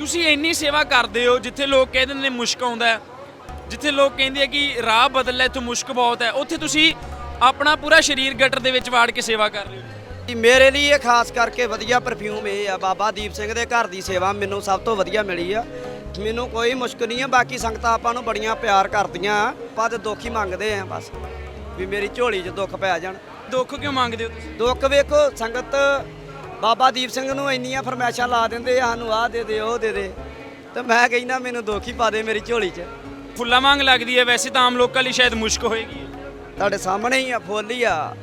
ਤੁਸੀਂ ਇੰਨੀ ਸੇਵਾ ਕਰਦੇ ਹੋ ਜਿੱਥੇ ਲੋਕ ਕਹਿੰਦੇ ਨੇ ਮੁਸ਼ਕ ਆਉਂਦਾ ਜਿੱਥੇ ਲੋਕ ਕਹਿੰਦੇ ਆ ਕਿ ਰਾਹ ਬਦਲ ਹੈ ਇੱਥੇ ਮੁਸ਼ਕ ਬਹੁਤ ਹੈ। ਉੱਥੇ ਤੁਸੀਂ ਆਪਣਾ ਪੂਰਾ ਸਰੀਰ ਗਟਰ ਦੇ ਵਿੱਚ ਵਾੜ ਕੇ ਸੇਵਾ ਕਰ ਰਹੇ ਹੋ। ਜੀ, ਮੇਰੇ ਲਈ ਇਹ ਖਾਸ ਕਰਕੇ ਵਧੀਆ ਪਰਫਿਊਮ ਇਹ ਆ। ਬਾਬਾ ਦੀਪ ਸਿੰਘ ਦੇ ਘਰ ਦੀ ਸੇਵਾ ਮੈਨੂੰ ਸਭ ਤੋਂ ਵਧੀਆ ਮਿਲੀ ਆ। ਮੈਨੂੰ ਕੋਈ ਮੁਸ਼ਕਲ ਨਹੀਂ ਆ ਬਾਕੀ ਸੰਗਤਾਂ ਆਪਾਂ ਨੂੰ ਬੜੀਆਂ ਪਿਆਰ ਕਰਦੀਆਂ ਤੇ ਦੁੱਖ ਹੀ ਮੰਗਦੇ ਆ ਬਸ ਵੀ ਮੇਰੀ ਝੋਲੀ 'ਚ ਦੁੱਖ ਪੈ ਜਾਣ। ਦੁੱਖ ਕਿਉਂ ਮੰਗਦੇ ਹੋ ਤੁਸੀਂ? ਦੁੱਖ ਵੇਖੋ ਸੰਗਤ ਬਾਬਾ ਦੀਪ ਸਿੰਘ ਨੂੰ ਇੰਨੀਆਂ ਫਰਮੈਸ਼ਾਂ ਲਾ ਦਿੰਦੇ ਆ ਸਾਨੂੰ ਆਹ ਦੇ ਦੇ ਉਹ ਦੇ ਦੇ। ਤੇ ਮੈਂ ਕਹਿੰਦਾ ਮੈਨੂੰ ਦੁੱਖ ਹੀ ਪਾ ਦੇ ਮੇਰੀ ਝੋਲੀ 'ਚ। ਫੁੱਲਾ ਮੰਗ ਲੱਗਦੀ ਹੈ ਵੈਸੇ ਤਾਂ ਆਮ ਲੋਕਾਂ ਲਈ ਸ਼ਾਇਦ ਮੁਸ਼ਕ ਹੋਏਗੀ। ਤੁਹਾਡੇ ਸਾਹਮਣੇ ਹੀ ਆ ਫੁੱਲ ਹੀ ਆ।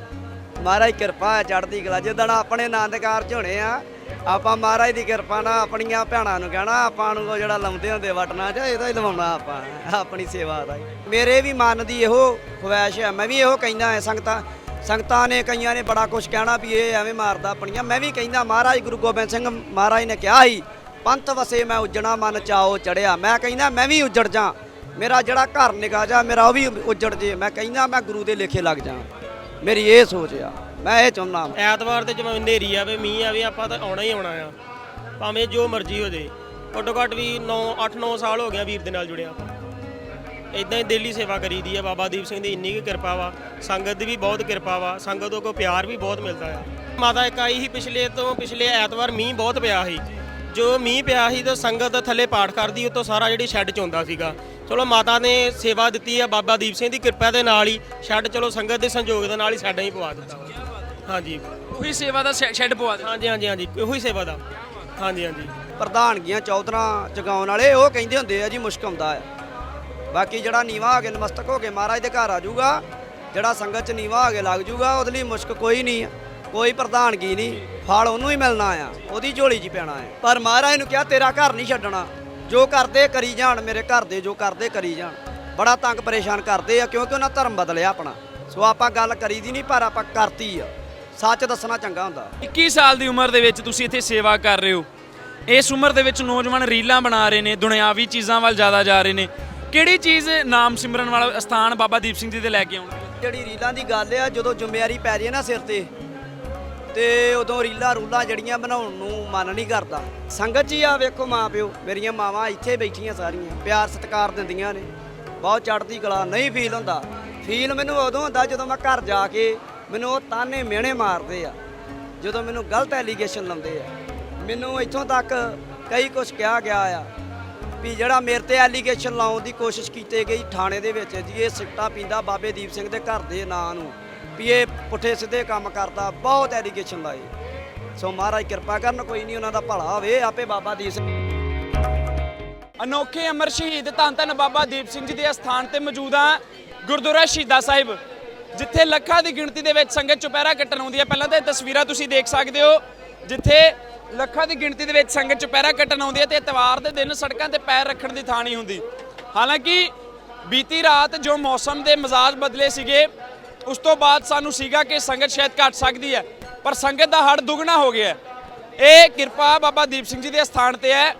ਮਹਾਰਾਜ ਕਿਰਪਾ ਹੈ ਚੜ੍ਹਦੀ ਕਲਾ। ਜਿੱਦਣ ਆਪਣੇ ਆਨੰਦਕਾਰ ਝੋਣੇ ਆ ਆਪਾਂ ਮਹਾਰਾਜ ਦੀ ਕਿਰਪਾ ਨਾਲ ਆਪਣੀਆਂ ਭੈਣਾਂ ਨੂੰ ਕਹਿਣਾ ਆਪਾਂ ਨੂੰ ਉਹ ਜਿਹੜਾ ਲਾਉਂਦੇ ਹੁੰਦੇ ਵਟਣਾ ਚ ਇਹਦਾ ਹੀ ਲਵਾਉਣਾ ਆਪਾਂ ਆਪਣੀ ਸੇਵਾ ਦਾ ਹੀ। ਮੇਰੇ ਵੀ ਮਨ ਦੀ ਇਹੋ ਖੁਆਇਸ਼ ਹੈ ਮੈਂ ਵੀ ਇਹੋ ਕਹਿੰਦਾ ਹਾਂ ਸੰਗਤਾਂ ਸੰਗਤਾਂ ਨੇ, ਕਈਆਂ ਨੇ ਬੜਾ ਕੁਝ ਕਹਿਣਾ ਵੀ ਇਹ ਐਵੇਂ ਮਾਰਦਾ ਆਪਣੀਆਂ। ਮੈਂ ਵੀ ਕਹਿੰਦਾ, ਮਹਾਰਾਜ ਗੁਰੂ ਗੋਬਿੰਦ ਸਿੰਘ ਮਹਾਰਾਜ ਨੇ ਕਿਹਾ ਸੀ, ਪੰਥ ਵਸੇ ਮੈਂ ਉਜਣਾ, ਮਨ ਚਾਓ ਚੜਿਆ। ਮੈਂ ਕਹਿੰਦਾ, ਮੈਂ ਵੀ ਉਜੜ ਜਾ ਮੇਰਾ ਜਿਹੜਾ ਘਰ ਨਿਕਾ ਜਾ, ਮੇਰਾ ਉਹ ਵੀ ਉਜੜ ਜੇ। ਮੈਂ ਕਹਿੰਦਾ, ਮੈਂ ਗੁਰੂ ਦੇ ਲੇਖੇ ਲੱਗ ਜਾ ਮੇਰੀ ਇਹ ਸੋਚ ਆ। ਮੈਂ ਇਹ ਚਾਹੁੰਦਾ ਐਤਵਾਰ ਤੇ ਜਿਵੇਂ ਹਨੇਰੀ ਆਵੇ, ਮੀਂਹ ਆਵੇ, ਆਪਾਂ ਤਾਂ ਆਉਣਾ ਹੀ ਆਉਣਾ ਆ। ਭਾਵੇਂ ਜੋ ਮਰਜ਼ੀ ਹੋ ਜੇ। ਘੱਟੋ ਘੱਟ ਵੀ 9 8-9 ਸਾਲ ਹੋ ਗਿਆ ਵੀਰ ਦੇ ਨਾਲ ਜੁੜਿਆ ਆਪਾਂ। ਇਦਾਂ ਹੀ ਦਿੱਲੀ ਸੇਵਾ ਕਰੀਦੀ ਆ ਬਾਬਾ ਦੀਪ ਸਿੰਘ ਦੀ ਇੰਨੀ ਕੁ ਕਿਰਪਾ ਵਾ ਸੰਗਤ ਦੀ ਵੀ ਬਹੁਤ ਕਿਰਪਾ ਵਾ ਸੰਗਤ ਤੋਂ ਕੋ ਪਿਆਰ ਵੀ ਬਹੁਤ ਮਿਲਦਾ ਆ। ਮਾਤਾ ਇੱਕ ਆਈ ਸੀ ਪਿਛਲੇ ਤੋਂ ਪਿਛਲੇ ਐਤਵਾਰ ਮੀਂਹ ਬਹੁਤ ਪਿਆ ਸੀ। ਜੋ ਮੀਂਹ ਪਿਆ ਸੀ ਤਾਂ ਸੰਗਤ ਥੱਲੇ ਪਾਠ ਕਰਦੀ ਉਤੋਂ ਸਾਰਾ ਜਿਹੜੀ ਸ਼ੈੱਡ ਚ ਆਉਂਦਾ ਸੀਗਾ। ਚਲੋ ਮਾਤਾ ਨੇ ਸੇਵਾ ਦਿੱਤੀ ਆ ਬਾਬਾ ਦੀਪ ਸਿੰਘ ਦੀ ਕਿਰਪਾ ਦੇ ਨਾਲ ਹੀ ਸ਼ੈੱਡ ਚਲੋ ਸੰਗਤ ਦੇ ਸੰਯੋਗ ਦੇ ਨਾਲ ਹੀ ਸਾਡਾ ਹੀ ਪਵਾ ਦਿੱਤਾ। ਹਾਂਜੀ। ਉਹੀ ਸੇਵਾ ਦਾ ਸ਼ੈੱਡ ਪਵਾ ਦੇ ਹਾਂਜੀ ਹਾਂਜੀ ਹਾਂਜੀ ਉਹੀ ਸੇਵਾ ਦਾ। ਹਾਂਜੀ ਹਾਂਜੀ। ਪ੍ਰਧਾਨਗੀਆਂ ਚੌਧਰਾਂ ਜਗਾਉਣ ਵਾਲੇ ਉਹ ਕਹਿੰਦੇ ਹੁੰਦੇ ਆ ਜੀ ਮੁਸ਼ਕ ਆਉਂਦਾ ਹੈ ਬਾਕੀ ਜਿਹੜਾ ਨੀਵਾ ਹੋ ਕੇ ਨਮਸਤਕ ਹੋ ਕੇ ਮਹਾਰਾਜ ਦੇ ਘਰ ਆ ਜਾਊਗਾ, ਜਿਹੜਾ ਸੰਗਤ ਚ ਨੀਵਾ ਹੋ ਕੇ ਲੱਗ ਜਾਊਗਾ, ਉਹਦੇ ਲਈ ਮੁਸ਼ਕ ਕੋਈ ਨਹੀਂ ਆ, ਕੋਈ ਪ੍ਰਧਾਨਗੀ ਨਹੀਂ, ਫਲ ਉਹਨੂੰ ਹੀ ਮਿਲਣਾ ਆ, ਉਹਦੀ ਝੋਲੀ 'ਚ ਪੈਣਾ ਹੈ ਪਰ ਮਹਾਰਾਜ ਨੂੰ ਕਿਹਾ, ਤੇਰਾ ਘਰ ਨਹੀਂ ਛੱਡਣਾ, ਜੋ ਕਰਦੇ ਕਰੀ ਜਾਣ, ਮੇਰੇ ਘਰ ਦੇ ਜੋ ਕਰਦੇ ਕਰੀ ਜਾਣ। ਬੜਾ ਤੰਗ ਪਰੇਸ਼ਾਨ ਕਰਦੇ ਆ, ਕਿਉਂਕਿ ਉਹਨਾਂ ਧਰਮ ਬਦਲਿਆ ਆਪਣਾ। ਸੋ ਆਪਾਂ ਗੱਲ ਕਰੀ ਦੀ ਨਹੀਂ, ਪਰ ਆਪਾਂ ਕਰਤੀ ਆ। ਸੱਚ ਦੱਸਣਾ ਚੰਗਾ ਹੁੰਦਾ। 21 ਸਾਲ ਦੀ ਉਮਰ ਦੇ ਵਿੱਚ ਤੁਸੀਂ ਇੱਥੇ ਸੇਵਾ ਕਰ ਰਹੇ ਹੋ। ਇਸ ਉਮਰ ਦੇ ਵਿੱਚ ਨੌਜਵਾਨ ਰੀਲਾਂ ਬਣਾ ਰਹੇ ਨੇ, ਦੁਨਿਆਵੀ ਚੀਜ਼ਾਂ ਵੱਲ ਜ਼ਿਆਦਾ ਜਾ ਰਹੇ ਨੇ। ਕਿਹੜੀ ਚੀਜ਼ ਨਾਮ ਸਿਮਰਨ ਵਾਲਾ ਸਥਾਨ ਬਾਬਾ ਦੀਪ ਸਿੰਘ ਜੀ ਦੇ ਲੈ ਕੇ ਆਉਣਗੇ ਜਿਹੜੀ ਰੀਲਾਂ ਦੀ ਗੱਲ ਆ, ਜਦੋਂ ਜ਼ਿੰਮੇਵਾਰੀ ਪੈ ਜੇ ਨਾ ਸਿਰ ਤੇ ਤੇ ਉਦੋਂ ਰੀਲਾਂ ਰੂਲਾਂ ਜਿਹੜੀਆਂ ਬਣਾਉਣ ਨੂੰ ਮਨ ਨਹੀਂ ਕਰਦਾ। ਸੰਗਤ ਜੀ ਆ, ਵੇਖੋ ਮਾਂ ਪਿਓ, ਮੇਰੀਆਂ ਮਾਵਾਂ ਇੱਥੇ ਬੈਠੀਆਂ ਸਾਰੀਆਂ, ਪਿਆਰ ਸਤਿਕਾਰ ਦਿੰਦੀਆਂ ਨੇ। ਬਹੁਤ ਚੜ੍ਹਦੀ ਕਲਾ, ਨਹੀਂ ਫੀਲ ਹੁੰਦਾ। ਫੀਲ ਮੈਨੂੰ ਉਦੋਂ ਹੁੰਦਾ ਜਦੋਂ ਮੈਂ ਘਰ ਜਾ ਕੇ ਮੈਨੂੰ ਉਹ ਤਾਨੇ ਮਿਹਣੇ ਮਾਰਦੇ ਆ, ਜਦੋਂ ਮੈਨੂੰ ਗਲਤ ਐਲੀਗੇਸ਼ਨ ਲਾਉਂਦੇ ਆ। ਮੈਨੂੰ ਇੱਥੋਂ ਤੱਕ ਕਈ ਕੁਝ ਕਿਹਾ ਗਿਆ ਆ। ਵੀ ਜਿਹੜਾ ਮੇਰੇ ਤੇ ਐਲੀਗੇਸ਼ਨ ਲਾਉਣ ਦੀ ਕੋਸ਼ਿਸ਼ ਕੀਤੀ ਗਈ ਥਾਣੇ ਦੇ ਵਿੱਚ ਜੀ, ਇਹ ਸਿੱਟਾ ਪੀਂਦਾ ਬਾਬੇ ਦੀਪ ਸਿੰਘ ਦੇ ਘਰ ਦੇ ਨਾਂ ਨੂੰ ਵੀ ਇਹ ਪੁੱਠੇ ਸਿੱਧੇ ਕੰਮ ਕਰਦਾ, ਬਹੁਤ ਐਲੀਗੇਸ਼ਨ ਲਾਏ। ਸੋ ਮਹਾਰਾਜ ਕਿਰਪਾ ਕਰਨ, ਕੋਈ ਨਹੀਂ ਉਹਨਾਂ ਦਾ ਭਲਾ ਹੋਵੇ, ਆਪੇ ਬਾਬਾ ਦੀਪ ਸਿੰਘ ਅਨੋਖੇ ਅਮਰ ਸ਼ਹੀਦ ਧੰਨ ਧੰਨ ਬਾਬਾ ਦੀਪ ਸਿੰਘ ਜੀ ਦੇ ਅਸਥਾਨ ਤੇ ਮੌਜੂਦ ਆ ਗੁਰਦੁਆਰਾ ਸ਼ਹੀਦਾਂ ਸਾਹਿਬ, ਜਿੱਥੇ ਲੱਖਾਂ ਦੀ ਗਿਣਤੀ ਦੇ ਵਿੱਚ ਸੰਗਤ ਚੁਪਹਿਰਾ ਕੱਟਣ ਆਉਂਦੀ ਹੈ। ਪਹਿਲਾਂ ਤਾਂ ਇਹ ਤਸਵੀਰਾਂ ਤੁਸੀਂ ਦੇਖ ਸਕਦੇ ਹੋ, ਜਿੱਥੇ ਲੱਖਾਂ ਦੀ ਗਿਣਤੀ ਦੇ ਵਿੱਚ ਸੰਗਤ ਚੁਪਹਿਰਾ ਕੱਟਣ ਆਉਂਦੀ ਹੈ ਤੇ ਇਤਵਾਰ ਦੇ ਦਿਨ ਸੜਕਾਂ ਤੇ ਪੈਰ ਰੱਖਣ ਦੀ ਥਾਂ ਨਹੀਂ ਹੁੰਦੀ। ਹਾਲਾਂਕਿ ਬੀਤੀ ਰਾਤ ਜੋ ਮੌਸਮ ਦੇ ਮਿਜ਼ਾਜ ਬਦਲੇ ਸੀਗੇ, ਉਸ ਤੋਂ ਬਾਅਦ ਸਾਨੂੰ ਸੀਗਾ ਕਿ ਸੰਗਤ ਸ਼ਾਇਦ ਘਟ ਸਕਦੀ ਹੈ, ਪਰ ਸੰਗਤ ਦਾ ਹੜ ਦੁੱਗਣਾ ਹੋ ਗਿਆ ਇਹ ਕਿਰਪਾ ਬਾਬਾ ਦੀਪ ਸਿੰਘ ਜੀ ਦੇ ਸਥਾਨ ਤੇ ਹੈ।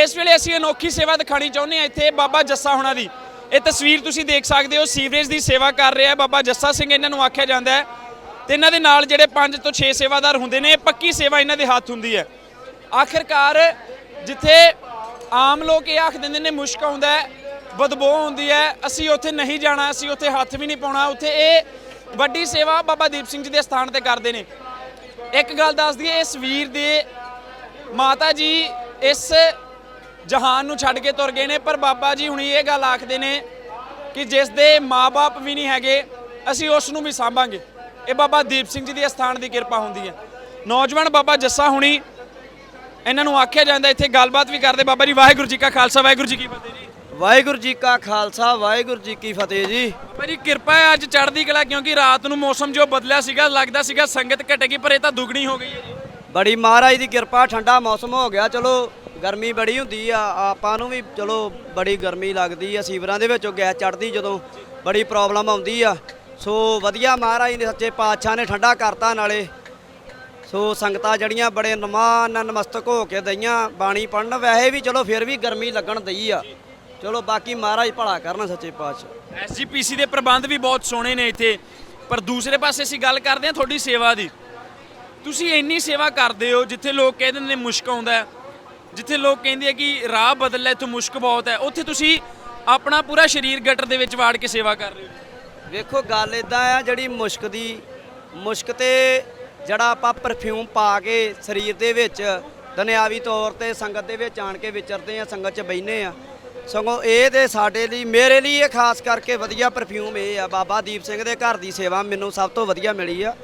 ਇਸ ਵੇਲੇ ਅਸੀਂ ਅਨੋਖੀ ਸੇਵਾ ਦਿਖਾਣੀ ਚਾਹੁੰਦੇ ਹਾਂ ਇੱਥੇ ਬਾਬਾ ਜੱਸਾ ਹੋਣਾ ਦੀ। ਇਹ ਤਸਵੀਰ ਤੁਸੀਂ ਦੇਖ ਸਕਦੇ ਹੋ, ਸੀਵਰੇਜ ਦੀ ਸੇਵਾ ਕਰ ਰਿਹਾ ਬਾਬਾ ਜੱਸਾ ਸਿੰਘ ਇਹਨਾਂ ਨੂੰ ਆਖਿਆ ਜਾਂਦਾ ਹੈ ਤੇ ਇਹਨਾਂ ਦੇ ਨਾਲ ਜਿਹੜੇ 5 ਤੋਂ 6 ਸੇਵਾਦਾਰ ਹੁੰਦੇ ਨੇ, ਇਹ ਪੱਕੀ ਸੇਵਾ ਇਹਨਾਂ ਦੇ ਹੱਥ ਹੁੰਦੀ ਹੈ। ਆਖਿਰਕਾਰ ਜਿੱਥੇ ਆਮ ਲੋਕ ਇਹ ਆਖ ਦਿੰਦੇ ਨੇ, ਮੁਸ਼ਕ ਆਉਂਦਾ ਹੈ, ਬਦਬੂ ਹੁੰਦੀ ਹੈ, ਅਸੀਂ ਉੱਥੇ ਨਹੀਂ ਜਾਣਾ, ਅਸੀਂ ਉੱਥੇ ਹੱਥ ਵੀ ਨਹੀਂ ਪਾਉਣਾ, ਉੱਥੇ ਇਹ ਵੱਡੀ ਸੇਵਾ ਬਾਬਾ ਦੀਪ ਸਿੰਘ ਜੀ ਦੇ ਸਥਾਨ ਤੇ ਕਰਦੇ ਨੇ। ਇੱਕ ਗੱਲ ਦੱਸ ਦਈਏ, ਇਸ ਵੀਰ ਦੇ ਮਾਤਾ ਜੀ ਇਸ ਜਹਾਨ ਨੂੰ ਛੱਡ ਕੇ ਤੁਰ ਗਏ ਨੇ, ਪਰ ਬਾਬਾ ਜੀ ਹੁਣੀ ਇਹ ਗੱਲ ਆਖਦੇ ਨੇ ਕਿ ਜਿਸ ਦੇ ਮਾਪੇ ਵੀ ਨਹੀਂ ਹੈਗੇ, ਅਸੀਂ ਉਸ ਨੂੰ ਵੀ ਸਾਂਭਾਂਗੇ। ਇਹ ਬਾਬਾ ਦੀਪ ਸਿੰਘ ਜੀ ਦੇ ਸਥਾਨ ਦੀ ਕਿਰਪਾ ਹੁੰਦੀ ਹੈ। ਨੌਜਵਾਨ ਬਾਬਾ ਜੱਸਾ ਹੁਣੀ ਇਹਨਾਂ ਨੂੰ ਆਖਿਆ ਜਾਂਦਾ ਇੱਥੇ ਗੱਲਬਾਤ ਵੀ ਕਰਦੇ। ਬਾਬਾ ਜੀ ਵਾਹਿਗੁਰੂ ਜੀ ਕਾ ਖਾਲਸਾ ਵਾਹਿਗੁਰੂ ਜੀ ਕੀ ਫਤਿਹ ਜੀ। ਵਾਹਿਗੁਰੂ ਜੀ ਕਾ ਖਾਲਸਾ ਵਾਹਿਗੁਰੂ ਜੀ ਕੀ ਫਤਿਹ ਜੀ। ਬਾਬਾ ਜੀ ਕਿਰਪਾ ਹੈ ਅੱਜ ਚੜ੍ਹਦੀ ਕਲਾ ਕਿਉਂਕਿ ਰਾਤ ਨੂੰ ਮੌਸਮ ਜੋ ਬਦਲਿਆ ਸੀਗਾ ਲੱਗਦਾ ਸੀਗਾ ਸੰਗਤ ਘਟੇਗੀ ਪਰ ਇਹ ਤਾਂ ਦੁੱਗਣੀ ਹੋ ਗਈ ਹੈ ਜੀ। ਬੜੀ ਮਹਾਰਾਜ ਦੀ ਕਿਰਪਾ ਠੰਡਾ ਮੌਸਮ ਹੋ ਗਿਆ। ਚਲੋ ਗਰਮੀ ਬੜੀ ਹੁੰਦੀ ਆ। ਆਪਾਂ ਨੂੰ ਵੀ ਚਲੋ ਬੜੀ ਗਰਮੀ ਲੱਗਦੀ ਆ। ਸੀਵਰਾਂ ਦੇ ਵਿੱਚੋਂ ਗੈਸ ਚੜਦੀ ਜਦੋਂ ਬੜੀ ਪ੍ਰੋਬਲਮ ਆਉਂਦੀ ਆ। ਸੋ ਵਧੀਆ ਮਹਾਰਾਜ ਨੇ ਸੱਚੇ ਪਾਤਸ਼ਾਹ ਨੇ ਠੰਡਾ ਕਰਤਾ ਨਾਲੇ। ਸੋ ਸੰਗਤਾਂ ਜੜੀਆਂ ਬੜੇ ਨਮਾਨ ਨਮਸਤਕ ਹੋ ਕੇ ਦਈਆਂ, ਬਾਣੀ ਪੜਨ ਵੈਸੇ ਵੀ ਚਲੋ ਫਿਰ ਵੀ ਗਰਮੀ ਲੱਗਣ ਦਈ ਆ। ਚਲੋ ਬਾਕੀ ਮਹਾਰਾਜ ਭਲਾ ਕਰਨ ਸੱਚੇ ਪਾਤਸ਼ਾਹ। ਐਸਜੀਪੀਸੀ ਦੇ ਪ੍ਰਬੰਧ ਵੀ ਬਹੁਤ ਸੋਹਣੇ ਨੇ ਇੱਥੇ। ਪਰ ਦੂਸਰੇ ਪਾਸੇ ਅਸੀਂ ਗੱਲ ਕਰਦੇ ਹਾਂ ਤੁਹਾਡੀ ਸੇਵਾ ਦੀ। ਤੁਸੀਂ ਇੰਨੀ ਸੇਵਾ ਕਰਦੇ ਹੋ, ਜਿੱਥੇ ਲੋਕ ਕਹਿੰਦੇ ਨੇ ਮੁਸ਼ਕ ਆਉਂਦਾ ਜਿੱਥੇ ਲੋਕ ਕਹਿੰਦੇ ਆ ਕਿ ਰਾਹ ਬਦਲ ਲੈ, ਇੱਥੋਂ ਮੁਸ਼ਕ ਬਹੁਤ ਹੈ। ਉੱਥੇ ਤੁਸੀਂ ਆਪਣਾ ਪੂਰਾ ਸਰੀਰ ਗਟਰ ਦੇ ਵਿੱਚ ਵਾੜ ਕੇ ਸੇਵਾ ਕਰ ਰਹੇ ਹੋ। ਵੇਖੋ, ਗੱਲ ਇਦਾਂ ਆ ਜਿਹੜੀ ਮੁਸ਼ਕ ਦੀ, ਮੁਸ਼ਕ ਤੇ ਜਿਹੜਾ ਆਪਾਂ ਪਰਫਿਊਮ ਪਾ ਕੇ ਸਰੀਰ ਦੇ ਵਿੱਚ, ਦੁਨਿਆਵੀ ਤੌਰ ਤੇ ਸੰਗਤ ਦੇ ਵਿੱਚ ਆਣ ਕੇ ਵਿਚਰਦੇ ਆ, ਸੰਗਤ 'ਚ ਬੈਠਨੇ ਆ। ਸਗੋਂ ਇਹ ਤੇ ਸਾਡੇ ਲਈ, ਮੇਰੇ ਲਈ ਇਹ ਖਾਸ ਕਰਕੇ ਵਧੀਆ ਪਰਫਿਊਮ ਇਹ ਆ। ਬਾਬਾ ਦੀਪ ਸਿੰਘ ਦੇ ਘਰ ਦੀ ਸੇਵਾ ਮੈਨੂੰ ਸਭ ਤੋਂ ਵਧੀਆ ਮਿਲੀ ਆ।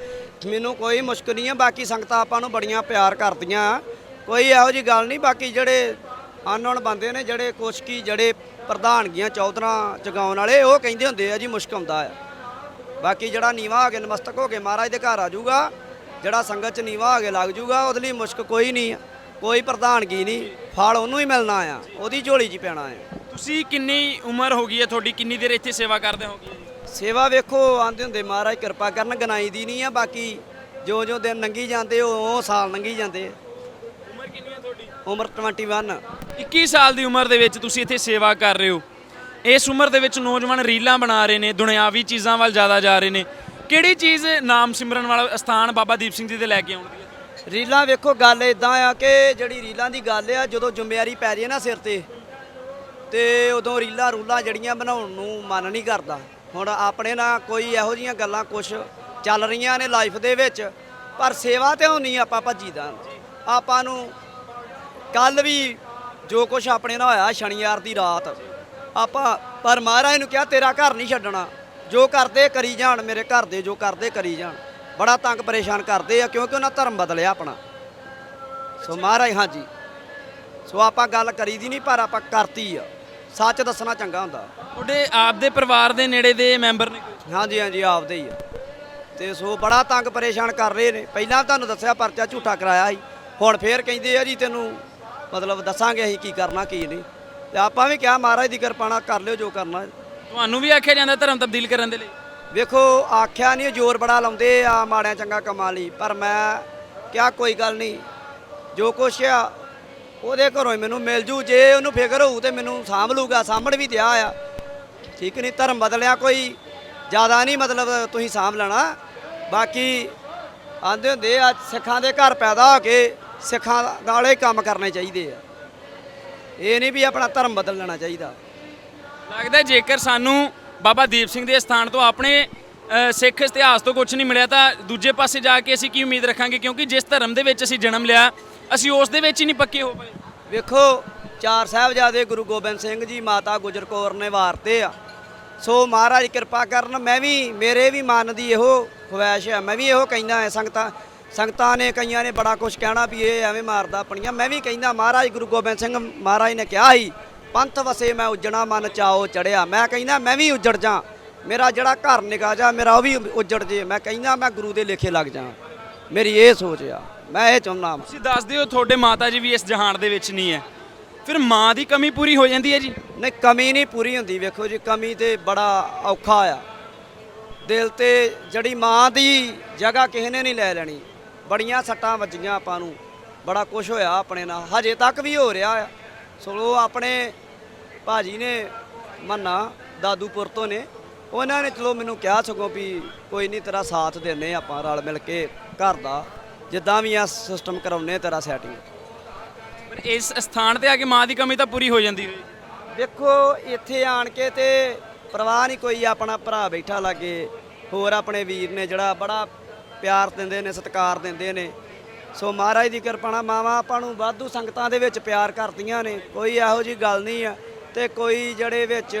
ਮੈਨੂੰ ਕੋਈ ਮੁਸ਼ਕ ਨਹੀਂ ਆ, ਬਾਕੀ ਸੰਗਤਾਂ ਆਪਾਂ ਨੂੰ ਬੜੀਆਂ ਪਿਆਰ ਕਰਦੀਆਂ ਕੋਈ ਇਹੋ ਜੀ ਗੱਲ ਨਹੀਂ, ਬਾਕੀ ਜਿਹੜੇ ਅਨਨੋਨ ਬੰਦੇ ਨੇ, ਜਿਹੜੇ ਕੁਛ ਕੀ, ਜਿਹੜੇ ਪ੍ਰਧਾਨਗੀਆਂ ਚੌਧਰਾਂ ਜਗਾਉਣ ਵਾਲੇ ਉਹ ਕਹਿੰਦੇ ਹੁੰਦੇ ਆ ਜੀ ਮੁਸ਼ਕ ਆਉਂਦਾ ਆ। ਬਾਕੀ ਜਿਹੜਾ ਨੀਵਾ ਹੋ ਕੇ ਨਮਸਤਕ ਹੋ ਕੇ ਮਹਾਰਾਜ ਦੇ ਘਰ ਆ ਜਾਊਗਾ ਜਿਹੜਾ ਸੰਗਤ ਚ ਨੀਵਾ ਹੋ ਕੇ ਲੱਗ ਜਾਊਗਾ ਉਹਦੇ ਲਈ ਮੁਸ਼ਕ ਕੋਈ ਨਹੀਂ ਆ ਕੋਈ ਪ੍ਰਧਾਨਗੀ ਨਹੀਂ ਫਲ ਉਹਨੂੰ ਹੀ ਮਿਲਣਾ ਆ ਉਹਦੀ ਝੋਲੀ 'ਚ ਪੈਣਾ ਆ। ਤੁਸੀਂ ਕਿੰਨੀ ਉਮਰ ਹੋ ਗਈ ਹੈ ਤੁਹਾਡੀ? ਕਿੰਨੀ ਦੇਰ ਇੱਥੇ ਸੇਵਾ ਕਰਦੇ ਹੋਗੇ ਸੇਵਾ ਵੇਖੋ ਆਂਦੇ ਹੁੰਦੇ ਮਹਾਰਾਜ ਕਿਰਪਾ ਕਰਨ ਗਨਾਈ ਦੀ ਨਹੀਂ ਆ ਬਾਕੀ ਜੋ ਜੋ ਦਿਨ ਲੰਘੀ ਜਾਂਦੇ ਉਹ ਸਾਲ ਲੰਘੀ ਜਾਂਦੇ ਉਮਰ ਕਿੰਨੀ ਹੈ ਤੁਹਾਡੀ ਉਮਰ 21 21 ਸਾਲ ਦੀ ਉਮਰ ਦੇ ਵਿੱਚ ਤੁਸੀਂ ਇੱਥੇ ਸੇਵਾ ਕਰ ਰਹੇ ਹੋ। ਇਸ ਉਮਰ ਦੇ ਵਿੱਚ ਨੌਜਵਾਨ ਰੀਲਾਂ ਬਣਾ ਰਹੇ ਨੇ ਦੁਨਿਆਵੀ ਚੀਜ਼ਾਂ ਵੱਲ ਜ਼ਿਆਦਾ ਜਾ ਰਹੇ ਨੇ। ਕਿਹੜੀ ਚੀਜ਼ ਨਾਮ ਸਿਮਰਨ ਵਾਲਾ ਸਥਾਨ ਬਾਬਾ ਦੀਪ ਸਿੰਘ ਜੀ ਦੇ ਲੈ ਕੇ ਆਉਣਦੀ ਹੈ? ਰੀਲਾਂ ਵੇਖੋ ਗੱਲ ਇਦਾਂ ਆ ਕਿ ਜਿਹੜੀ ਰੀਲਾਂ ਦੀ ਗੱਲ ਆ ਜਦੋਂ ਜ਼ਿੰਮੇਵਾਰੀ ਪੈ ਜੇ ਨਾ ਸਿਰ ਤੇ ਤੇ ਉਦੋਂ ਰੀਲਾਂ ਰੂਲਾਂ ਜਿਹੜੀਆਂ ਬਣਾਉਣ ਨੂੰ ਮਨ ਨਹੀਂ ਕਰਦਾ। ਹੁਣ ਆਪਣੇ ਨਾਲ ਕੋਈ ਇਹੋ ਜੀਆਂ ਗੱਲਾਂ ਕੁਝ ਚੱਲ ਰਹੀਆਂ ਨੇ ਲਾਈਫ ਦੇ ਵਿੱਚ ਪਰ ਸੇਵਾ ਤੇ ਹੋਣੀ ਆਪਾਂ ਭੱਜੀਦਾ ਆਪਾਂ ਨੂੰ ਕੱਲ ਵੀ ਜੋ ਕੁਝ ਆਪਣੇ ਨਾਲ ਹੋਇਆ ਸ਼ਨੀਵਾਰ ਦੀ ਰਾਤ ਆਪਾਂ ਪਰ ਮਹਾਰਾਜ ਨੂੰ ਕਿਹਾ ਤੇਰਾ ਘਰ ਨਹੀਂ ਛੱਡਣਾ। ਜੋ ਕਰਦੇ ਕਰੀ ਜਾਣ ਮੇਰੇ ਘਰ ਦੇ ਜੋ ਕਰਦੇ ਕਰੀ ਜਾਣ। ਬੜਾ ਤੰਗ ਪਰੇਸ਼ਾਨ ਕਰਦੇ ਆ ਕਿਉਂਕਿ ਉਹਨਾਂ ਧਰਮ ਬਦਲਿਆ ਆਪਣਾ। ਸੋ ਮਹਾਰਾਜ ਹਾਂਜੀ। ਸੋ ਆਪਾਂ ਗੱਲ ਕਰੀਦੀ ਨਹੀਂ ਪਰ ਆਪਾਂ ਕਰਤੀ ਆ। ਸੱਚ ਦੱਸਣਾ ਚੰਗਾ ਹੁੰਦਾ। ਤੁਹਾਡੇ ਆਪ ਦੇ ਪਰਿਵਾਰ ਦੇ ਨੇੜੇ ਦੇ ਮੈਂਬਰ ਨੇ ਕੋਈ? ਹਾਂਜੀ ਹਾਂਜੀ ਆਪਦੇ ਹੀ ਆ। ਤੇ ਸੋ ਬੜਾ ਤੰਗ ਪਰੇਸ਼ਾਨ ਕਰ ਰਹੇ ਨੇ। ਪਹਿਲਾਂ ਤੁਹਾਨੂੰ ਦੱਸਿਆ ਪਰਚਾ ਝੂਠਾ ਕਰਾਇਆ ਸੀ। ਹੁਣ ਫੇਰ ਕਹਿੰਦੇ ਆ ਜੀ ਤੈਨੂੰ ਮਤਲਬ ਦੱਸਾਂਗੇ ਅਸੀਂ ਕੀ ਕਰਨਾ ਕੀ ਨਹੀਂ। ਤੇ ਆਪਾਂ ਵੀ ਕਿਹਾ ਮਹਾਰਾਜ ਦੀ ਕਿਰਪਾ ਨਾਲ ਕਰ ਲਿਓ ਜੋ ਕਰਨਾ। ਤੁਹਾਨੂੰ ਵੀ ਆਖਿਆ ਜਾਂਦਾ ਧਰਮ ਤਬਦੀਲ ਕਰਨ ਦੇ ਲਈ? ਵੇਖੋ ਆਖਿਆ ਨਹੀਂ ਜ਼ੋਰ ਬੜਾ ਲਾਉਂਦੇ ਆ ਮਾੜਿਆਂ ਚੰਗਾ ਕੰਮਾਂ ਲਈ ਪਰ ਮੈਂ ਕਿਹਾ ਕੋਈ ਗੱਲ ਨਹੀਂ। ਜੋ ਕੁਛ ਆ ਉਹਦੇ ਘਰੋਂ ਹੀ ਮੈਨੂੰ ਮਿਲ ਜੂ। ਜੇ ਉਹਨੂੰ ਫਿਕਰ ਹੋਊ ਤੇ ਮੈਨੂੰ ਸਾਂਭ ਲੂਗਾ ਸਾਂਭਣ ਵੀ ਦਿਆ ਆ। ਠੀਕ ਨਹੀਂ ਧਰਮ ਬਦਲਿਆ ਕੋਈ ਜ਼ਿਆਦਾ ਨਹੀਂ ਮਤਲਬ ਤੁਸੀਂ ਸਾਂਭ ਲੈਣਾ। ਬਾਕੀ ਆਂਦੇ ਹੁੰਦੇ ਆ ਸਿੱਖਾਂ ਦੇ ਘਰ ਪੈਦਾ ਹੋ ਕੇ ਸਿੱਖਾਂ ਨਾਲੇ ਕੰਮ ਕਰਨੇ ਚਾਹੀਦੇ ਆ। ਇਹ ਨਹੀਂ ਵੀ ਆਪਣਾ ਧਰਮ ਬਦਲ ਲੈਣਾ ਚਾਹੀਦਾ। ਲੱਗਦਾ ਜੇਕਰ ਸਾਨੂੰ ਬਾਬਾ ਦੀਪ ਸਿੰਘ ਦੇ ਸਥਾਨ ਤੋਂ ਆਪਣੇ ਅ, ਸਿੱਖ ਇਤਿਹਾਸ ਤੋਂ ਕੁਝ ਨਹੀਂ ਮਿਲਿਆ ਤਾਂ ਦੂਜੇ ਪਾਸੇ ਜਾ ਕੇ ਅਸੀਂ ਕੀ ਉਮੀਦ ਰੱਖਾਂਗੇ? ਕਿਉਂਕਿ ਜਿਸ ਧਰਮ ਦੇ ਵਿੱਚ ਅਸੀਂ ਜਨਮ ਲਿਆ ਅਸੀਂ ਉਸ ਦੇ ਵਿੱਚ ਹੀ ਨਹੀਂ ਪੱਕੇ ਹੋ ਪਏ। ਵੇਖੋ ਚਾਰ ਸਾਹਿਬਜ਼ਾਦੇ ਗੁਰੂ ਗੋਬਿੰਦ ਸਿੰਘ ਜੀ ਮਾਤਾ ਗੁਜਰ ਕੌਰ ਨੇ ਵਾਰਤੇ ਆ। ਸੋ ਮਹਾਰਾਜ ਕਿਰਪਾ ਕਰਨ ਮੈਂ ਵੀ ਮੇਰੇ ਵੀ ਮਨ ਦੀ ਇਹੋ ਖੁਆਇਸ਼ ਹੈ ਮੈਂ ਵੀ ਇਹੋ ਕਹਿੰਦਾ ਹਾਂ ਸੰਗਤਾਂ ਸੰਗਤਾਂ ਨੇ ਕਈਆਂ ਨੇ ਬੜਾ ਕੁਝ ਕਹਿਣਾ ਵੀ ਇਹ ਐਵੇਂ ਮਾਰਦਾ ਆਪਣੀਆਂ। ਮੈਂ ਵੀ ਕਹਿੰਦਾ ਮਹਾਰਾਜ ਗੁਰੂ ਗੋਬਿੰਦ ਸਿੰਘ ਮਹਾਰਾਜ ਨੇ ਕਿਹਾ ਸੀ ਪੰਥ ਵਸੇ ਮੈਂ ਉਜਣਾ ਮਨ ਚਾਓ ਚੜਿਆ। ਮੈਂ ਕਹਿੰਦਾ ਮੈਂ ਵੀ ਉਜੜ ਜਾ ਮੇਰਾ ਜਿਹੜਾ ਘਰ ਨਿਕਾ ਜਾ ਮੇਰਾ ਉਹ ਵੀ ਉਜੜ ਜੇ। ਮੈਂ ਕਹਿੰਦਾ ਮੈਂ ਗੁਰੂ ਦੇ ਲੇਖੇ ਲੱਗ ਜਾ ਮੇਰੀ ਇਹ ਸੋਚ ਆ। ਮੈਂ ਇਹ ਚਾਹੁੰਦਾ ਤੁਸੀਂ ਦੱਸਦੇ ਹੋ ਤੁਹਾਡੇ ਮਾਤਾ ਜੀ ਵੀ ਇਸ ਜਹਾਨ ਦੇ ਵਿੱਚ ਨਹੀਂ ਹੈ। ਫਿਰ ਮਾਂ ਦੀ ਕਮੀ ਪੂਰੀ ਹੋ ਜਾਂਦੀ ਹੈ ਜੀ? ਨਹੀਂ ਕਮੀ ਨਹੀਂ ਪੂਰੀ ਹੁੰਦੀ। ਵੇਖੋ ਜੀ ਕਮੀ ਤੇ ਬੜਾ ਔਖਾ ਆ। ਦਿਲ ਤੇ ਜਿਹੜੀ ਮਾਂ ਦੀ ਜਗ੍ਹਾ ਕਿਸੇ ਨੇ ਨਹੀਂ ਲੈ ਲੈਣੀ। ਬੜੀਆਂ ਸੱਟਾਂ ਵੱਜੀਆਂ ਆਪਾਂ ਨੂੰ। ਬੜਾ ਕੁਝ ਹੋਇਆ ਆਪਣੇ ਨਾਲ। ਹਜੇ ਤੱਕ ਵੀ ਹੋ ਰਿਹਾ ਆ। ਸੋ ਆਪਣੇ ਭਾਜੀ ਨੇ ਮੰਨਾ ਦਾਦੂਪੁਰ ਤੋਂ ਨੇ ਉਹਨਾਂ ਨੇ ਚਲੋ ਮੈਨੂੰ ਕਿਹਾ ਸਗੋਂ ਵੀ ਕੋਈ ਨਹੀਂ ਤੇਰਾ ਸਾਥ ਦਿੰਨੇ ਆਪਾਂ ਰਲ ਮਿਲ ਕੇ ਘਰ ਦਾ। ਜਿੱਦਾਂ ਵੀ ਆ ਸਿਸਟਮ ਕਰਾਉਨੇ ਤੇਰਾ ਸੈਟਿੰਗ ਪਰ ਇਸ ਸਥਾਨ ਤੇ ਆ ਕੇ ਮਾਂ ਦੀ ਕਮੀ ਤਾਂ ਪੂਰੀ ਹੋ ਜਾਂਦੀ ਹੋਈ ਵੇਖੋ ਇੱਥੇ ਆਣ ਕੇ ਤੇ ਪਰਵਾਹ ਨਹੀਂ ਕੋਈ ਆਪਣਾ ਭਰਾ ਬੈਠਾ ਲਾਗੇ। ਹੋਰ ਆਪਣੇ ਵੀਰ ਨੇ ਜਿਹੜਾ ਬੜਾ ਪਿਆਰ ਦਿੰਦੇ ਨੇ ਸਤਿਕਾਰ ਦਿੰਦੇ ਨੇ। ਸੋ ਮਹਾਰਾਜ ਦੀ ਕਿਰਪਾ ਨਾਲ ਮਾਵਾਂ ਆਪਾਂ ਨੂੰ ਵਾਧੂ ਸੰਗਤਾਂ ਦੇ ਵਿੱਚ ਪਿਆਰ ਕਰਦੀਆਂ ਨੇ। ਕੋਈ ਇਹੋ ਜੀ ਗੱਲ ਨਹੀਂ ਆ ਤੇ ਕੋਈ ਜਿਹੜੇ ਵਿੱਚ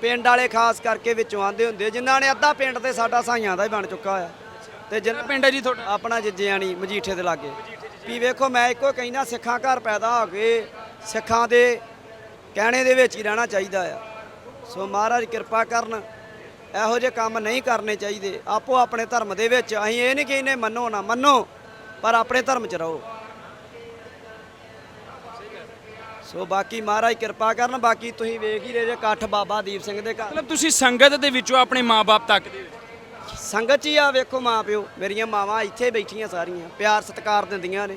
ਪਿੰਡ ਵਾਲੇ ਖਾਸ ਕਰਕੇ ਵਿੱਚੋਂ ਆਂਦੇ ਹੁੰਦੇ ਜਿਨ੍ਹਾਂ ਨੇ ਅੱਧਾ ਪਿੰਡ ਤੇ ਸਾਡਾ ਸਾਈਆਂ ਦਾ ਹੀ ਬਣ ਚੁੱਕਾ ਆ। ਤੇ ਜਿਨ੍ਹਾਂ ਪਿੰਡ ਹੈ ਜੀ ਤੁਹਾਡਾ? ਆਪਣਾ ਜਿੱਜਿਆਣੀ ਮਜੀਠੇ ਦੇ ਲਾਗੇ। ਵੀ ਵੇਖੋ ਮੈਂ ਇੱਕੋ ਕਹਿੰਦਾ ਸਿੱਖਾਂ ਘਰ ਪੈਦਾ ਹੋ ਕੇ ਸਿੱਖਾਂ ਦੇ ਕਹਿਣੇ ਦੇ ਵਿੱਚ ਹੀ ਰਹਿਣਾ ਚਾਹੀਦਾ ਆ। ਸੋ ਮਹਾਰਾਜ ਕਿਰਪਾ ਕਰਨ ਇਹੋ ਜਿਹੇ ਕੰਮ ਨਹੀਂ ਕਰਨੇ ਚਾਹੀਦੇ। ਆਪੋ ਆਪਣੇ ਧਰਮ ਦੇ ਵਿੱਚ ਅਸੀਂ ਇਹ ਨਹੀਂ ਕਹਿੰਦੇ ਮੰਨੋ ਨਾ ਮੰਨੋ ਪਰ ਆਪਣੇ ਧਰਮ 'ਚ ਰਹੋ। ਸੋ ਬਾਕੀ ਮਹਾਰਾਜ ਕਿਰਪਾ ਕਰਨ ਬਾਕੀ ਤੁਸੀਂ ਵੇਖ ਹੀ ਰਹੇ ਜੇ ਇਕੱਠ ਬਾਬਾ ਦੀਪ ਸਿੰਘ ਦੇ ਘਰ। ਮਤਲਬ ਤੁਸੀਂ ਸੰਗਤ ਦੇ ਵਿੱਚੋਂ ਆਪਣੇ ਮਾਪੇ ਤੱਕਦੇ ਹੋ ਸੰਗਤ 'ਚ ਹੀ ਆ ਵੇਖੋ ਮਾਂ ਪਿਓ ਮੇਰੀਆਂ ਮਾਵਾਂ ਇੱਥੇ ਬੈਠੀਆਂ ਸਾਰੀਆਂ ਪਿਆਰ ਸਤਿਕਾਰ ਦਿੰਦੀਆਂ ਨੇ।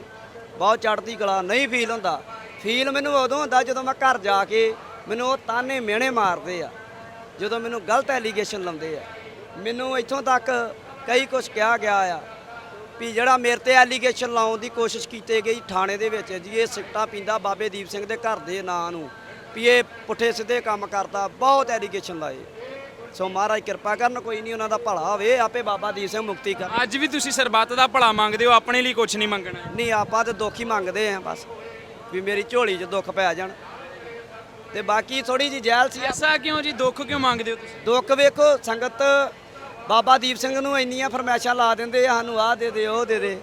ਬਹੁਤ ਚੜ੍ਹਦੀ ਕਲਾ ਨਹੀਂ ਫੀਲ ਹੁੰਦਾ। ਫੀਲ ਮੈਨੂੰ ਉਦੋਂ ਹੁੰਦਾ ਜਦੋਂ ਮੈਂ ਘਰ ਜਾ ਕੇ ਮੈਨੂੰ ਉਹ ਤਾਨੇ ਮਿਹਣੇ ਮਾਰਦੇ ਆ। ਜਦੋਂ ਮੈਨੂੰ ਗਲਤ ਐਲੀਗੇਸ਼ਨ ਲਾਉਂਦੇ ਆ ਮੈਨੂੰ ਇੱਥੋਂ ਤੱਕ ਕਈ ਕੁਝ ਕਿਹਾ ਗਿਆ ਆ ਵੀ ਜਿਹੜਾ ਮੇਰੇ ਤੇ ਐਲੀਗੇਸ਼ਨ ਲਾਉਣ ਦੀ ਕੋਸ਼ਿਸ਼ ਕੀਤੀ ਗਈ ਥਾਣੇ ਦੇ ਵਿੱਚ ਜੀ ਇਹ ਸਿੱਟਾ ਪੀਂਦਾ ਬਾਬੇ ਦੀਪ ਸਿੰਘ ਦੇ ਘਰ ਦੇ ਨਾਂ ਨੂੰ ਵੀ ਇਹ ਪੁੱਠੇ ਸਿੱਧੇ ਕੰਮ ਕਰਦਾ ਬਹੁਤ ਐਲੀਗੇਸ਼ਨ ਲਾਏ। ਸੋ ਮਹਾਰਾਜ ਕਿਰਪਾ ਕਰਨ ਕੋਈ ਨਹੀਂ ਉਹਨਾਂ ਦਾ ਭਲਾ ਹੋਵੇ ਆਪੇ ਬਾਬਾ ਦੀਪ ਸਿੰਘ ਮੁਕਤੀ ਕਰ ਅੱਜ ਵੀ ਤੁਸੀਂ ਸਰਬੱਤ ਦਾ ਭਲਾ ਮੰਗਦੇ ਹੋ ਆਪਣੇ ਲਈ ਕੁਝ ਨਹੀਂ ਮੰਗਣਾ। ਨਹੀਂ ਆਪਾਂ ਤੇ ਦੁੱਖ ਹੀ ਮੰਗਦੇ ਆਂ ਬਸ ਵੀ ਮੇਰੀ ਝੋਲੀ 'ਚ ਦੁੱਖ ਪੈ ਜਾਣ। ਤੇ ਬਾਕੀ ਥੋੜੀ ਜੀ ਜੈਲ ਸੀ। ਐਸਾ ਕਿਉਂ ਜੀ? ਦੁੱਖ ਕਿਉਂ ਮੰਗਦੇ ਹੋ ਤੁਸੀਂ? ਦੁੱਖ ਵੇਖੋ ਸੰਗਤ ਬਾਬਾ ਦੀਪ ਸਿੰਘ ਨੂੰ ਇੰਨੀਆਂ ਫਰਮੈਸ਼ਾਂ ਲਾ ਦਿੰਦੇ ਆ ਸਾਨੂੰ ਆਹ ਦੇ ਦੇ ਉਹ ਦੇ ਦੇ।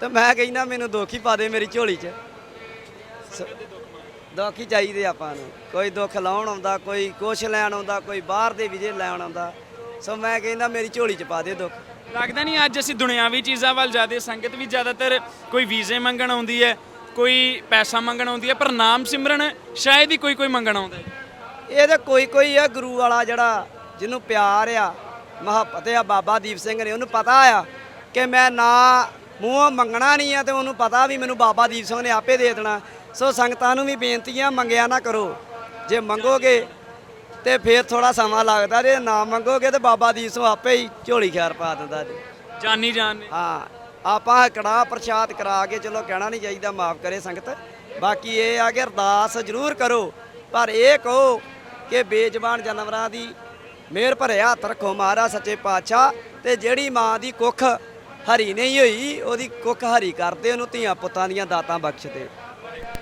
ਤੇ ਮੈਂ ਕਹਿੰਦਾ ਮੈਨੂੰ ਦੁੱਖ ਹੀ ਪਾ ਦੇ ਮੇਰੀ ਝੋਲੀ 'ਚ। ਦੁੱਖ ਹੀ ਚਾਹੀਦੇ ਆਪਾਂ ਨੂੰ। ਕੋਈ ਦੁੱਖ ਲਾਉਣ ਆਉਂਦਾ ਕੋਈ ਕੁਛ ਲੈਣ ਆਉਂਦਾ ਕੋਈ ਬਾਹਰ ਦੇ ਵਿਜੇ ਲੈਣ ਆਉਂਦਾ। ਸੋ ਮੈਂ ਕਹਿੰਦਾ ਮੇਰੀ ਝੋਲੀ 'ਚ ਪਾ ਦੇ ਦੁੱਖ। ਲੱਗਦਾ ਨਹੀਂ ਅੱਜ ਅਸੀਂ ਦੁਨਿਆਵੀ ਚੀਜ਼ਾਂ ਵੱਲ ਜ਼ਿਆਦਾ ਸੰਗਤ ਵੀ ਜ਼ਿਆਦਾਤਰ ਕੋਈ ਵੀਜ਼ੇ ਮੰਗਣ ਆਉਂਦੀ ਹੈ ਕੋਈ ਪੈਸਾ ਮੰਗਣ ਆਉਂਦੀ ਹੈ ਪਰ ਨਾਮ ਸਿਮਰਨ ਸ਼ਾਇਦ ਹੀ ਕੋਈ ਕੋਈ ਮੰਗਣ ਆਉਂਦਾ ਹੈ। ਇਹ ਤੇ ਕੋਈ ਕੋਈ ਆ ਗੁਰੂ ਵਾਲਾ ਜਿਹੜਾ ਜਿਹਨੂੰ ਪਿਆਰ ਆ ਮੁਹੱਬਤ ਆ ਬਾਬਾ ਦੀਪ ਸਿੰਘ ਨੇ ਉਹਨੂੰ ਪਤਾ ਆ ਕਿ ਮੈਂ ਨਾ ਮੂੰਹੋਂ ਮੰਗਣਾ ਨਹੀਂ ਆ ਤੇ ਉਹਨੂੰ ਪਤਾ ਵੀ ਮੈਨੂੰ ਬਾਬਾ ਦੀਪ ਸਿੰਘ ਨੇ ਆਪੇ ਦੇ ਦੇਣਾ। ਸੋ ਸੰਗਤਾਂ ਨੂੰ ਵੀ ਬੇਨਤੀ ਆ ਮੰਗਿਆ ਨਾ ਕਰੋ। ਜੇ ਮੰਗੋਗੇ ਤੇ ਫਿਰ ਥੋੜਾ ਸਮਾਂ ਲੱਗਦਾ ਜੇ ਨਾ ਮੰਗੋਗੇ ਤੇ ਬਾਬਾ ਦੀਪ ਸਿੰਘ ਆਪੇ ਹੀ ਝੋਲੀ ਖੈਰ ਪਾ ਦਿੰਦਾ ਜੀ। ਜਾਨੀ ਜਾਨ ਨੇ। ਹਾਂ। ਆਪਾਂ ਕੜਾਹ ਪ੍ਰਸ਼ਾਦ ਕਰਾ ਕੇ ਚਲੋ ਕਹਿਣਾ ਨਹੀਂ ਚਾਹੀਦਾ ਮਾਫ ਕਰੇ ਸੰਗਤ। ਬਾਕੀ ਇਹ ਆ ਕਿ ਅਰਦਾਸ ਜ਼ਰੂਰ ਕਰੋ ਪਰ ਇਹ ਕਹੋ ਕਿ ਬੇਜ਼ਬਾਨ ਜਾਨਵਰਾਂ ਦੀ ਮਿਹਰ ਭਰਿਆ ਹੱਥ ਰੱਖੋ ਮਹਾਰਾਜ ਸੱਚੇ ਪਾਤਸ਼ਾਹ ਤੇ ਜਿਹੜੀ ਮਾਂ ਦੀ ਕੁੱਖ ਹਰੀ ਨਹੀਂ ਹੋਈ ਉਹਦੀ ਕੁੱਖ ਹਰੀ ਕਰਦੇ ਉਹਨੂੰ ਧੀਆਂ ਪੁੱਤਾਂ ਦੀਆਂ ਦਾਤਾਂ ਬਖਸ਼ਦੇ।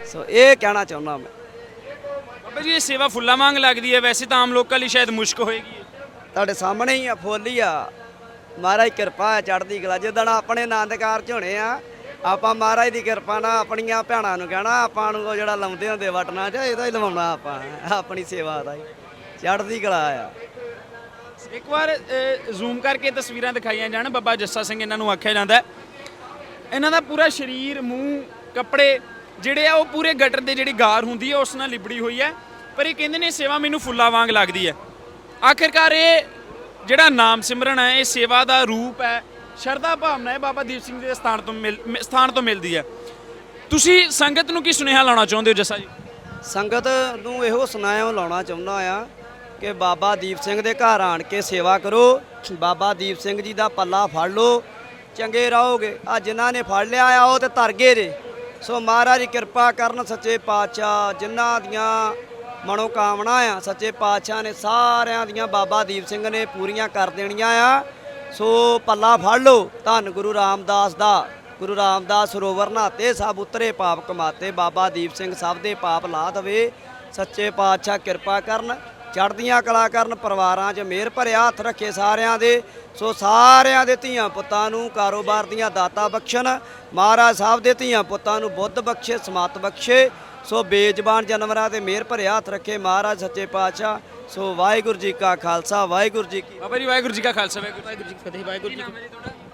ਸੋ ਇਹ ਕਹਿਣਾ ਚਾਹੁੰਦਾ ਮੈਂ। ਬਾਬਾ ਜੀ ਇਹ ਸੇਵਾ ਫੁੱਲਾਂ ਵਾਂਗ ਲੱਗਦੀ ਹੈ ਵੈਸੇ ਤਾਂ ਆਮ ਲੋਕਾਂ ਲਈ ਸ਼ਾਇਦ ਮੁਸ਼ਕ ਹੋਏਗੀ। ਤੁਹਾਡੇ ਸਾਹਮਣੇ ਹੀ ਆ ਫੁੱਲ ਹੀ ਆ। ਮਹਾਰਾਜ ਕਿਰਪਾ ਹੈ, ਚੜ੍ਹਦੀ ਕਲਾ। ਜਿੱਦਣ ਆਪਣੇ ਆਨੰਦਕਾਰ ਚ ਹੋਣੇ ਆ, ਆਪਾਂ ਮਹਾਰਾਜ ਦੀ ਕਿਰਪਾ ਨਾਲ ਆਪਣੀਆਂ ਭੈਣਾਂ ਨੂੰ ਕਹਿਣਾ, ਆਪਾਂ ਨੂੰ ਉਹ ਜਿਹੜਾ ਲਾਉਂਦੇ ਹੁੰਦੇ ਵਟਣਾ ਚ ਇਹਦਾ ਹੀ ਲਵਾਉਣਾ ਆਪਾਂ, ਆਪਣੀ ਸੇਵਾ ਦਾ ਹੀ। ਚੜ੍ਹਦੀ ਕਲਾ ਆ। ਇੱਕ ਵਾਰ ਜ਼ੂਮ ਕਰਕੇ ਤਸਵੀਰਾਂ ਦਿਖਾਈਆਂ ਜਾਣ। ਬਾਬਾ ਜੱਸਾ ਸਿੰਘ ਇਹਨਾਂ ਨੂੰ ਆਖਿਆ ਜਾਂਦਾ ਹੈ। ਇਹਨਾਂ ਦਾ ਪੂਰਾ ਸਰੀਰ, ਮੂੰਹ, ਕੱਪੜੇ, ਜਿਹੜੇ ਆ, ਉਹ ਪੂਰੇ ਗਟਰ ਦੇ ਜਿਹੜੀ ਗਾਰ ਹੁੰਦੀ ਹੈ ਉਸ ਨਾਲ ਲਿਬੜੀ ਹੋਈ ਹੈ। ਪਰ ਇਹ ਕਹਿੰਦੇ ਨੇ, ਸੇਵਾ ਮੈਨੂੰ ਫੁੱਲਾਂ ਵਾਂਗ ਲੱਗਦੀ ਹੈ। ਆਖਿਰਕਾਰ ਇਹ ਜਿਹੜਾ ਨਾਮ ਸਿਮਰਨ ਹੈ, ਇਹ ਸੇਵਾ ਦਾ ਰੂਪ ਹੈ। ਸ਼ਰਧਾ ਭਾਵਨਾ ਹੈ ਬਾਬਾ ਦੀਪ ਸਿੰਘ ਜੀ ਦੇ ਸਥਾਨ ਤੋਂ ਮਿਲ ਸਥਾਨ ਤੋਂ ਮਿਲਦੀ ਹੈ। ਤੁਸੀਂ ਸੰਗਤ ਨੂੰ ਕੀ ਸੁਨੇਹਾ ਲਾਉਣਾ ਚਾਹੁੰਦੇ ਹੋ, ਜੱਸਾ ਜੀ? ਸੰਗਤ ਨੂੰ ਇਹੋ ਸੁਨਾਇਆ ਲਾਉਣਾ ਚਾਹੁੰਦਾ ਆ ਕਿ ਬਾਬਾ ਦੀਪ ਸਿੰਘ ਦੇ ਘਰ ਆਣ ਕੇ ਸੇਵਾ ਕਰੋ। ਬਾਬਾ ਦੀਪ ਸਿੰਘ ਜੀ ਦਾ ਪੱਲਾ ਫੜ ਲਓ। ਚੰਗੇ ਰਹੋਗੇ। ਆ ਜਿਨ੍ਹਾਂ ਨੇ ਫੜ ਲਿਆ ਆ, ਉਹ ਤੇ ਤਰ ਗਏ ਜੇ ਸੋ ਮਹਾਰਾਜ ਕਿਰਪਾ ਕਰਨ ਸੱਚੇ ਪਾਤਸ਼ਾਹ ਜਿਨ੍ਹਾਂ ਦੀਆਂ ਮਨੋਕਾਮਨਾ ਆ। ਸੱਚੇ ਪਾਤਸ਼ਾਹ ਨੇ ਸਾਰਿਆਂ ਦੀਆਂ ਬਾਬਾ ਦੀਪ ਸਿੰਘ ਨੇ ਪੂਰੀਆਂ ਕਰ ਦੇਣੀਆਂ ਆ। ਸੋ ਪੱਲਾ ਫੜ ਲਓ। ਧੰਨ ਗੁਰੂ ਰਾਮਦਾਸ ਦਾ। ਗੁਰੂ ਰਾਮਦਾਸ ਸਰੋਵਰ ਨਾਤੇ ਸਭ ਉਤਰੇ, ਪਾਪ ਕਮਾਤੇ। ਬਾਬਾ ਦੀਪ ਸਿੰਘ ਸਭ ਦੇ ਪਾਪ ਲਾ ਦਵੇ। ਸੱਚੇ ਪਾਤਸ਼ਾਹ ਕਿਰਪਾ ਕਰਨ। ਚੜ੍ਹਦੀਆਂ ਕਲਾ ਕਰਨ, ਪਰਿਵਾਰਾਂ 'ਚ ਮਿਹਰ ਭਰਿਆ ਹੱਥ ਰੱਖੇ ਸਾਰਿਆਂ ਦੇ। ਸੋ ਸਾਰਿਆਂ ਦੇ ਧੀਆਂ ਪੁੱਤਾਂ ਨੂੰ ਕਾਰੋਬਾਰ ਦੀਆਂ ਦਾਤਾ ਬਖਸ਼ਣ। ਮਹਾਰਾਜ ਸਾਹਿਬ ਦੇ ਧੀਆਂ ਪੁੱਤਾਂ ਨੂੰ ਬੁੱਧ ਬਖਸ਼ੇ, ਸਮਾਤ ਬਖਸ਼ੇ। ਸੋ ਬੇਜ਼ਬਾਨ ਜਾਨਵਰਾਂ ਤੇ ਮਿਹਰ ਭਰਿਆ ਹੱਥ ਰੱਖੇ ਮਹਾਰਾਜ ਸੱਚੇ ਪਾਤਸ਼ਾਹ। ਸੋ ਵਾਹਿਗੁਰੂ ਜੀ ਕਾ ਖਾਲਸਾ ਵਾਹਿਗੁਰੂ ਜੀ ਕੀ ਬਾਬਾ ਜੀ ਵਾਹਿਗੁਰੂ ਜੀ ਕਾ ਖਾਲਸਾ ਵਾਹਿਗੁਰੂ ਜੀ ਕੀ ਫਤਿਹ। ਵਾਹਿਗੁਰੂ ਜੀ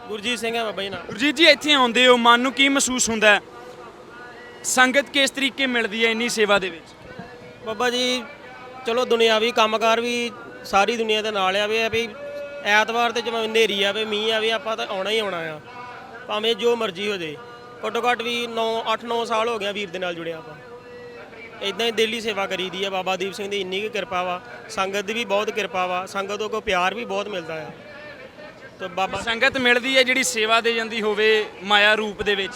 ਗੁਰਜੀਤ ਸਿੰਘ ਹੈ ਬਾਬਾ ਜੀ ਨਾਲ। ਗੁਰਜੀਤ ਜੀ ਇੱਥੇ ਆਉਂਦੇ ਹੋ ਮਨ ਨੂੰ ਕੀ ਮਹਿਸੂਸ ਹੁੰਦਾ ਸੰਗਤ ਕਿਸ ਤਰੀਕੇ ਮਿਲਦੀ ਹੈ ਇੰਨੀ ਸੇਵਾ ਦੇ ਵਿੱਚ? ਬਾਬਾ ਜੀ ਚਲੋ ਦੁਨਿਆਵੀ ਕੰਮਕਾਰ ਵੀ ਸਾਰੀ ਦੁਨੀਆ ਦੇ ਨਾਲ ਆ ਵੀ ਆ ਵੀ ਐਤਵਾਰ ਤੇ ਜਿਵੇਂ ਹਨੇਰੀ ਆਵੇ ਮੀਂਹ ਆਵੇ ਆਪਾਂ ਤਾਂ ਆਉਣਾ ਹੀ ਆਉਣਾ ਆ। ਭਾਵੇਂ ਜੋ ਮਰਜ਼ੀ ਹੋ ਜੇ। ਘੱਟੋ ਘੱਟ ਵੀ 9 8-9 ਸਾਲ ਹੋ ਗਿਆ ਵੀਰ ਦੇ ਨਾਲ ਜੁੜਿਆ ਆਪਾਂ। ਇਦਾਂ ਹੀ ਦਿੱਲੀ ਸੇਵਾ ਕਰੀਦੀ ਆ ਬਾਬਾ ਦੀਪ ਸਿੰਘ ਦੀ ਇੰਨੀ ਕੁ ਕਿਰਪਾ ਵਾ। ਸੰਗਤ ਦੀ ਵੀ ਬਹੁਤ ਕਿਰਪਾ ਵਾ। ਸੰਗਤ ਕੋ ਪਿਆਰ ਵੀ ਬਹੁਤ ਮਿਲਦਾ ਆ। ਤੇ ਬਾਬਾ ਸੰਗਤ ਮਿਲਦੀ ਹੈ ਜਿਹੜੀ ਸੇਵਾ ਦੇ ਜਾਂਦੀ ਹੋਵੇ ਮਾਇਆ ਰੂਪ ਦੇ ਵਿੱਚ।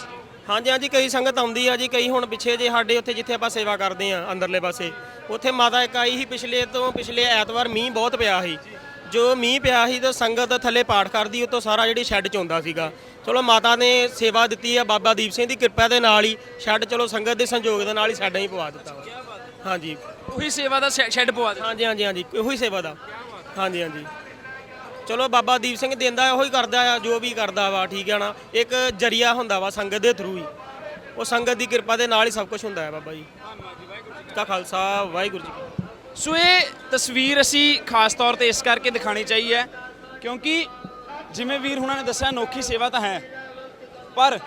ਹਾਂਜੀ ਹਾਂਜੀ ਕਈ ਸੰਗਤ ਆਉਂਦੀ ਆ ਜੀ ਕਈ ਹੁਣ ਪਿੱਛੇ ਜੇ ਸਾਡੇ ਉੱਥੇ ਜਿੱਥੇ ਆਪਾਂ ਸੇਵਾ ਕਰਦੇ ਆ ਅੰਦਰਲੇ ਪਾਸੇ ਉੱਥੇ ਮਾਤਾ ਇੱਕ ਆਈ ਸੀ ਪਿਛਲੇ ਤੋਂ ਪਿਛਲੇ ਐਤਵਾਰ ਮੀਂਹ ਬਹੁਤ ਪਿਆ ਸੀ। ਜੋ ਮੀਂਹ ਪਿਆ ਸੀ ਤਾਂ ਸੰਗਤ ਥੱਲੇ ਪਾਠ ਕਰਦੀ ਉਤੋਂ ਸਾਰਾ ਜਿਹੜੀ ਸ਼ੈੱਡ ਚ ਆਉਂਦਾ ਸੀਗਾ। ਚਲੋ ਮਾਤਾ ਨੇ ਸੇਵਾ ਦਿੱਤੀ ਆ ਬਾਬਾ ਦੀਪ ਸਿੰਘ ਦੀ ਕਿਰਪਾ ਦੇ ਨਾਲ ਹੀ ਸ਼ੈੱਡ ਚਲੋ ਸੰਗਤ ਦੇ ਸੰਯੋਗ ਦੇ ਨਾਲ ਹੀ ਸਾਡਾ ਹੀ ਪਵਾ ਦਿੱਤਾ। ਹਾਂਜੀ। ਉਹੀ ਸੇਵਾ ਦਾ ਸ਼ੈ- ਸ਼ੈੱਡ ਪਵਾ ਦੇ ਹਾਂਜੀ ਹਾਂਜੀ ਹਾਂਜੀ ਉਹੀ ਸੇਵਾ ਦਾ। ਹਾਂਜੀ ਹਾਂਜੀ। ਚਲੋ ਬਾਬਾ ਦੀਪ ਸਿੰਘ ਦਿੰਦਾ ਉਹੀ ਕਰਦਾ ਆ ਜੋ ਵੀ ਕਰਦਾ ਵਾ ਠੀਕ ਹੈ ਨਾ। ਇੱਕ ਜਰੀਆ ਹੁੰਦਾ ਵਾ ਸੰਗਤ ਦੇ ਥਰੂ ਹੀ। ਉਹ ਸੰਗਤ ਦੀ ਕਿਰਪਾ ਦੇ ਨਾਲ ਹੀ ਸਭ ਕੁਝ ਹੁੰਦਾ ਹੈ ਬਾਬਾ ਜੀ। ਕਾ ਖਾਲਸਾ ਵਾਹਿਗੁਰੂ ਜੀ ਕੀ ਫਤਿਹ। ਸੋ ਇਹ ਤਸਵੀਰ ਅਸੀਂ ਖਾਸ ਤੌਰ ਤੇ ਇਸ ਕਰਕੇ ਦਿਖਾਣੀ ਚਾਹੀ ਹੈ, ਕਿਉਂਕਿ ਜਿਵੇਂ ਵੀਰ ਹੁਣਾਂ ਨੇ ਦੱਸਿਆ, ਅਨੋਖੀ ਸੇਵਾ ਤਾਂ ਹੈ। ਪਰ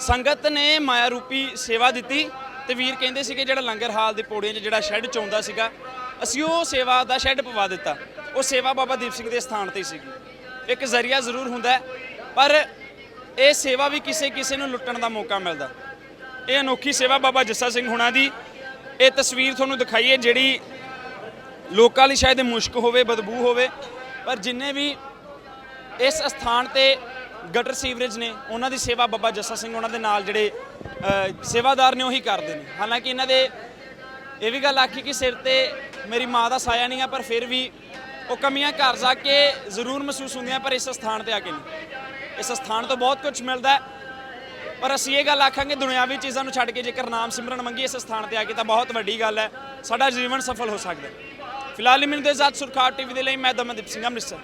ਸੰਗਤ ਨੇ ਮਾਇਆ ਰੂਪੀ ਸੇਵਾ ਦਿੱਤੀ ਤੇ ਵੀਰ ਕਹਿੰਦੇ ਸੀ ਕਿ ਜਿਹੜਾ ਲੰਗਰ ਹਾਲ ਦੇ ਪੌੜੀਆਂ 'ਚ ਜਿਹੜਾ ਸ਼ੈੱਡ ਚਾਉਂਦਾ ਸੀਗਾ, ਅਸੀਂ ਉਹ ਸੇਵਾ ਦਾ ਸ਼ੈੱਡ ਪਵਾ ਦਿੱਤਾ। ਉਹ ਸੇਵਾ ਬਾਬਾ ਦੀਪ ਸਿੰਘ ਦੇ ਸਥਾਨ ਤੇ ਹੀ ਸੀਗੀ। ਇੱਕ ਜ਼ਰੀਆ ਜ਼ਰੂਰ ਹੁੰਦਾ ਪਰ ਇਹ ਸੇਵਾ ਵੀ ਕਿਸੇ ਕਿਸੇ ਨੂੰ ਲੁੱਟਣ ਦਾ ਮੌਕਾ ਮਿਲਦਾ। ਇਹ ਅਨੋਖੀ ਸੇਵਾ ਬਾਬਾ ਜੱਸਾ ਸਿੰਘ ਹੁਣਾਂ ਦੀ ਇਹ ਤਸਵੀਰ ਤੁਹਾਨੂੰ ਦਿਖਾਈਏ ਜਿਹੜੀ ਲੋਕਾਂ ਲਈ ਸ਼ਾਇਦ ਮੁਸ਼ਕ ਹੋਵੇ, ਬਦਬੂ ਹੋਵੇ, ਪਰ ਜਿੰਨੇ ਵੀ ਇਸ ਸਥਾਨ ਤੇ ਗਟਰ ਸੀਵਰੇਜ ਨੇ, ਉਹਨਾਂ ਦੀ ਸੇਵਾ ਬਾਬਾ ਜੱਸਾ ਸਿੰਘ ਉਹਨਾਂ ਦੇ ਨਾਲ ਜਿਹੜੇ ਸੇਵਾਦਾਰ ਨੇ ਉਹੀ ਕਰਦੇ ਨੇ। ਹਾਲਾਂਕਿ ਇਹਨਾਂ ਦੇ ਇਹ ਵੀ ਗੱਲ ਆਖੀ ਕਿ ਸਿਰ ਤੇ ਮੇਰੀ ਮਾਂ ਦਾ ਸਾਇਆ ਨਹੀਂ ਆ, ਪਰ ਫਿਰ ਵੀ ਉਹ ਕਮੀਆਂ ਘਰ ਜਾ ਕੇ ਜ਼ਰੂਰ ਮਹਿਸੂਸ ਹੁੰਦੀਆਂ, ਪਰ ਇਸ ਸਥਾਨ ਤੇ ਆ ਕੇ ਨਹੀਂ। ਇਸ ਸਥਾਨ ਤੋਂ ਬਹੁਤ ਕੁਝ ਮਿਲਦਾ ਪਰ ਅਸੀਂ ਇਹ ਗੱਲ ਆਖਾਂਗੇ, ਦੁਨਿਆਵੀ ਚੀਜ਼ਾਂ ਨੂੰ ਛੱਡ ਕੇ ਜੇਕਰ ਨਾਮ ਸਿਮਰਨ ਮੰਗੀ ਇਸ ਸਥਾਨ ਤੇ ਆ ਕੇ ਤਾਂ ਬਹੁਤ ਵੱਡੀ ਗੱਲ ਹੈ। ਸਾਡਾ ਜੀਵਨ ਸਫਲ ਹੋ ਸਕਦਾ ਹੈ। ਫਿਲਹਾਲ ਹੀ ਮਿਲਦੇ ਜਾਤ ਸੁਰਖਾਟ ਟੀਵੀ ਦੇ ਲਈ। ਮੈਂ ਦਮਨਦੀਪ ਸਿੰਘ, ਅੰਮ੍ਰਿਤਸਰ।